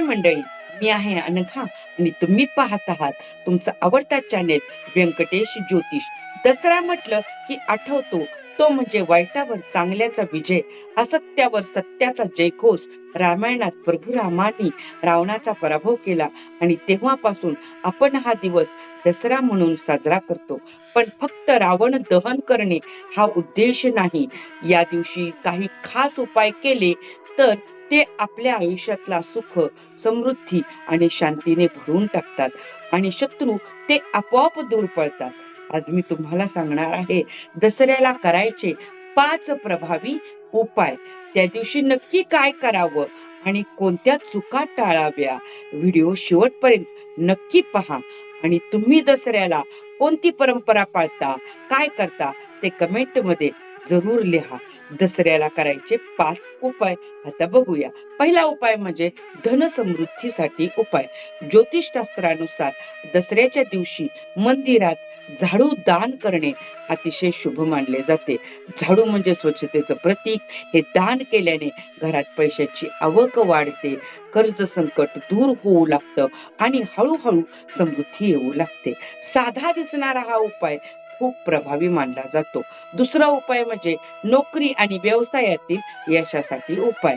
नमस्कार मंडळी? मी आहे अनघा आणि तुम्ही पाहत आहात तुमचा आवडता चॅनेल व्यंकटेश ज्योतिष. दसरा म्हटलं की आठवतो तो म्हणजे वाईटावर चांगल्याचा विजय असत्यावर सत्याचा जयघोष. रामायणात प्रभू रामाने रावणाचा पराभव केला आणि तेव्हापासून आपण हा दिवस दसरा म्हणून साजरा करतो. पण फक्त रावण दहन करणे हा उद्देश नाही. या दिवशी काही खास उपाय केले तर ते आपल्या आयुष्यातला सुख समृद्धी आणि शांतीने भरून टाकतात. आणि शत्रू ते आपोआप दूर पळतात. आज मी तुम्हाला सांगणार आहे दसऱ्याला करायचे पाच प्रभावी उपाय. त्या दिवशी नक्की काय करावं आणि कोणत्या चुका टाळाव्या? व्हिडिओ शेवटपर्यंत नक्की पहा. आणि तुम्ही दसऱ्याला कोणती परंपरा पाळता काय करता ते कमेंटमध्ये जरूर लिहा. दसऱ्याला करायचे पाच उपाय. आता बघूया. पहिला उपाय म्हणजे धन समृद्धीसाठी उपाय. ज्योतिष शास्त्रानुसार दसऱ्याच्या दिवशी मंदिरात झाडू दान करणे अतिशय शुभ मानले जाते. झाडू म्हणजे स्वच्छतेचं प्रतीक. हे दान केल्याने घरात पैशाची आवक वाढते. कर्ज संकट दूर होऊ लागतं आणि हळूहळू समृद्धी येऊ लागते. साधा दिसणारा हा उपाय खूप प्रभावी मानला जातो. दुसरा उपाय म्हणजे नोकरी आणि व्यवसायातील यशासाठी उपाय.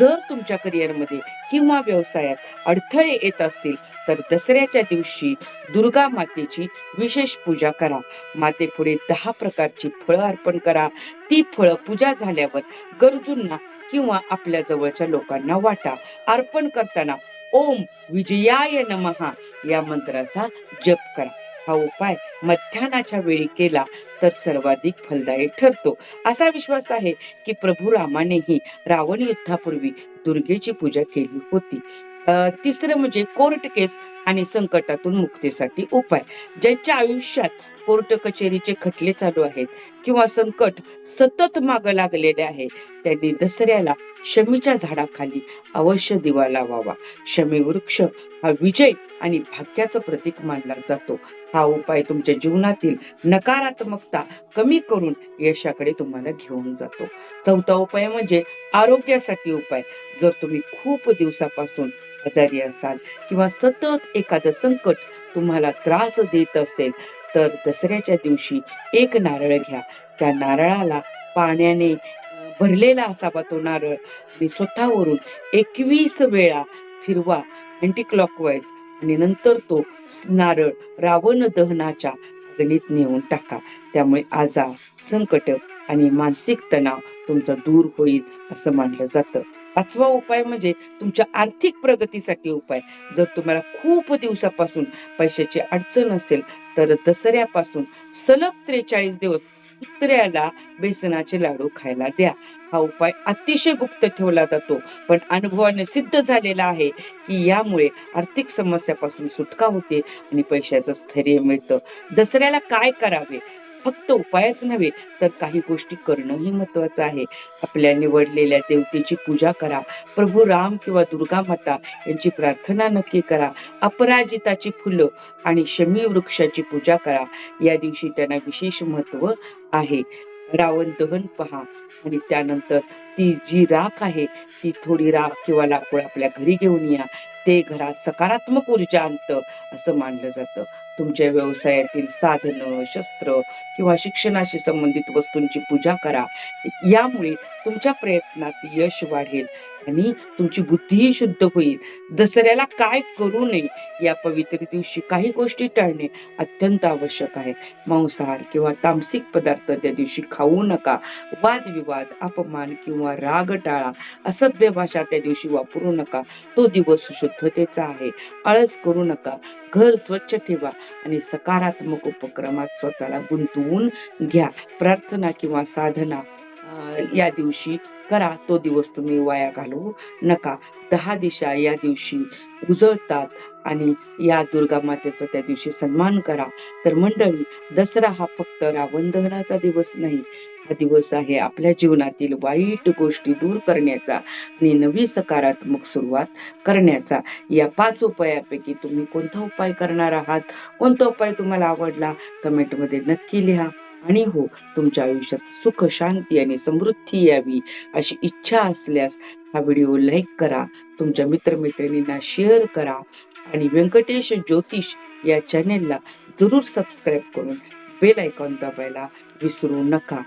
जर तुमच्या करिअरमध्ये किंवा व्यवसायात अडथळे येत असतील तर दसऱ्याच्या दिवशी दुर्गा मातेची विशेष पूजा करा. मातेपुढे दहा प्रकारची फळं अर्पण करा. ती फळं पूजा झाल्यावर गरजूंना किंवा आपल्या जवळच्या लोकांना वाटा. अर्पण करताना ओम विजयाय नमहा या मंत्राचा जप करा. हा उपाय मध्यानाच्या वेळी केला तर सर्वाधिक फलदायी ठरतो. असा विश्वास आहे की प्रभू रामानेही रावण युद्धापूर्वी दुर्गेची पूजा केली होती. तिसरं म्हणजे कोर्ट केस आणि संकटातून मुक्तीसाठी उपाय. ज्यांच्या आयुष्यात कोर्ट कचेरीचे खटले चालू आहेत किंवा संकट सतत माग लागलेले आहे. त्यांनी दसऱ्याला शमीच्या झाडाखाली अवश्य दिवा लावावा. शमी वृक्ष हा विजय आणि भाग्याचं प्रतीक मानला जातो. हा उपाय तुमच्या जीवनातील नकारात्मकता कमी करून यशाकडे तुम्हाला घेऊन जातो. चौथा उपाय म्हणजे आरोग्यासाठी उपाय. जर तुम्ही खूप दिवसापासून आजारी असाल किंवा सतत एखादं संकट तुम्हाला त्रास देत असेल तर दसऱ्याच्या दिवशी एक नारळ घ्या. त्या नारळाला पाण्याने भरलेला असावा तो नारळ आणि स्वतःवरून एकवीस वेळा फिरवा अँटी क्लॉकवाईज आणि नंतर तो नारळ रावण दहनाच्या अग्नीत नेऊन टाका. त्यामुळे आजार संकट आणि मानसिक तणाव तुमचा दूर होईल असं मानलं जातं. पाचवा उपाय म्हणजे तुमच्या आर्थिक प्रगतीसाठी उपाय. जर तुम्हाला खूप दिवसापासून पैशाची अडचण असेल तर दसऱ्यापासून सलग त्रेचाळीस दिवस कुत्र्याला बेसनाचे लाडू खायला द्या. हा उपाय अतिशय गुप्त ठेवला जातो पण अनुभवाने सिद्ध झालेला आहे की यामुळे आर्थिक समस्यापासून सुटका होते आणि पैशाचं स्थैर्य मिळतं. दसऱ्याला काय करावे? फक्त उपायच नव्हे तर काही गोष्टी करणंही महत्वाचं आहे. आपल्या निवडलेल्या देवतेची पूजा करा. प्रभू राम किंवा दुर्गा माता यांची प्रार्थना नक्की करा. अपराजिताची फुलं आणि शमी वृक्षाची पूजा करा. या दिवशी त्यांना विशेष महत्त्व आहे. रावण दहन पहा आणि त्यानंतर ती जी राख आहे ती थोडी राख किंवा लाकूड आपल्या घरी घेऊन या. ते घरात सकारात्मक ऊर्जा आणतं असं मानलं जातं. तुमच्या व्यवसायातील साधनं शस्त्र किंवा शिक्षणाशी संबंधित वस्तूंची पूजा करा. यामुळे तुमच्या प्रयत्नात यश वाढेल आणि तुमची बुद्धीही शुद्ध होईल. दसऱ्याला काय करू नये या पवित्र दिवशी काही गोष्टी टाळणे अत्यंत आवश्यक आहे. मांसाहार किंवा तामसिक पदार्थ त्या दिवशी खाऊ नका. वादविवाद अपमान किंवा राग टाळा असभ्य भाषा त्या दिवशी वापरू नका. तो दिवस शुद्ध शुद्धतेचा आहे. आळस करू नका. घर स्वच्छ ठेवा आणि सकारात्मक उपक्रमात स्वतःला गुंतवून घ्या. प्रार्थना किंवा साधना या दिवशी करा. तो दिवस तुम्ही वाया घालवू नका. दहा दिशा या दिवशी उजळतात आणि या दुर्गा मातेचा त्या दिवशी सन्मान करा. तर मंडळी दसरा हा फक्त रावण दहनाचा दिवस नाही. हा दिवस आहे आपल्या जीवनातील वाईट गोष्टी दूर करण्याचा आणि नवी सकारात्मक सुरुवात करण्याचा. या पाच उपायापैकी तुम्ही कोणता उपाय करणार आहात? कोणता उपाय तुम्हाला आवडला? कमेंटमध्ये नक्की लिहा. आणि हो तुमच्या आयुष्यात सुख शांती आणि समृद्धी यावी अशी इच्छा असल्यास हा व्हिडिओ लाईक करा तुमच्या मित्रमैत्रिणींना शेअर करा आणि व्यंकटेश ज्योतिष या चॅनेलला जरूर सबस्क्राईब करून बेल आयकॉन दाबायला विसरू नका.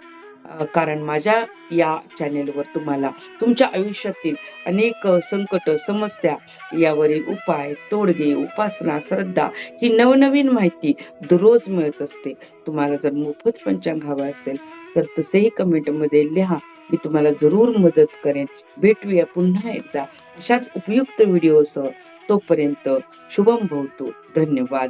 कारण माझ्या या चॅनेलवर तुम्हाला तुमच्या आयुष्यातील अनेक संकट समस्या यावरील उपाय तोडगे उपासना श्रद्धा ही नवनवीन माहिती दररोज मिळत असते. तुम्हाला जर मोफत पंचांग हवा असेल तर तसेही कमेंटमध्ये लिहा. मी तुम्हाला जरूर मदत करेन. भेटूया पुन्हा एकदा अशाच उपयुक्त व्हिडिओसह तोपर्यंत शुभम भवतो धन्यवाद.